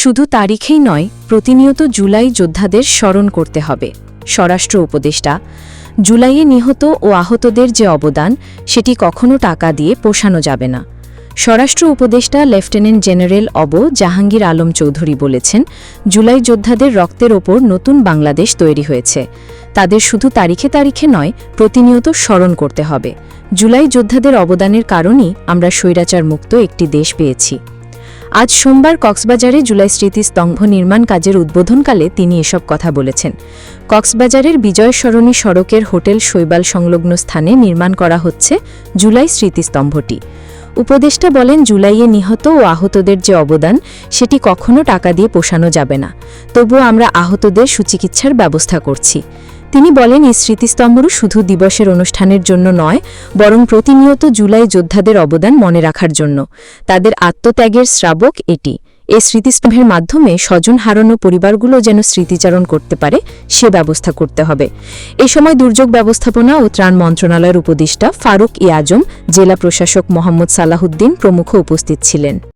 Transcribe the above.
শুধু তারিখেই নয়, প্রতিনিয়ত জুলাই যোদ্ধাদের স্মরণ করতে হবে। স্বরাষ্ট্র উপদেষ্টা, জুলাইয়ে নিহত ও আহতদের যে অবদান, সেটি কখনো টাকা দিয়ে পোষানো যাবে না। স্বরাষ্ট্র উপদেষ্টা লেফটেন্যান্ট জেনারেল অব জাহাঙ্গীর আলম চৌধুরী বলেছেন, জুলাই যোদ্ধাদের রক্তের ওপর নতুন বাংলাদেশ তৈরি হয়েছে। তাদের শুধু তারিখে তারিখে নয়, প্রতিনিয়ত স্মরণ করতে হবে। জুলাই যোদ্ধাদের অবদানের কারণেই আমরা স্বৈরাচার মুক্ত একটি দেশ পেয়েছি। আজ সোমবার কক্সবাজারে জুলাই স্মৃতিস্তম্ভ নির্মাণ কাজের উদ্বোধনকালে তিনি এসব কথা বলেছেন। কক্সবাজারের বিজয় সরণী সড়কের হোটেল শৈবাল সংলগ্ন স্থানে নির্মাণ করা হচ্ছে জুলাই স্মৃতিস্তম্ভটি উপদেষ্টা বলেন, জুলাইয়ে নিহত ও আহতদের যে অবদান, সেটি কখনো টাকা দিয়ে পোষানো যাবে না। তবুও আমরা আহতদের সুচিকিৎসার ব্যবস্থা করছি। তিনি বলেন, এই স্মৃতিস্তম্ভরও শুধু দিবসের অনুষ্ঠানের জন্য নয়, বরং প্রতিনিয়ত জুলাই যোদ্ধাদের অবদান মনে রাখার জন্য। তাদের আত্মত্যাগের শ্রাবক এটি। এই স্মৃতিস্তম্ভের মাধ্যমে স্বজন হারানো পরিবারগুলো যেন স্মৃতিচারণ করতে পারে, সে ব্যবস্থা করতে হবে। এ সময় দুর্যোগ ব্যবস্থাপনা ও ত্রাণ মন্ত্রণালয়ের উপদেষ্টা ফারুক ই আজম, জেলা প্রশাসক মোহাম্মদ সালাহুদ্দিন প্রমুখ উপস্থিত ছিলেন।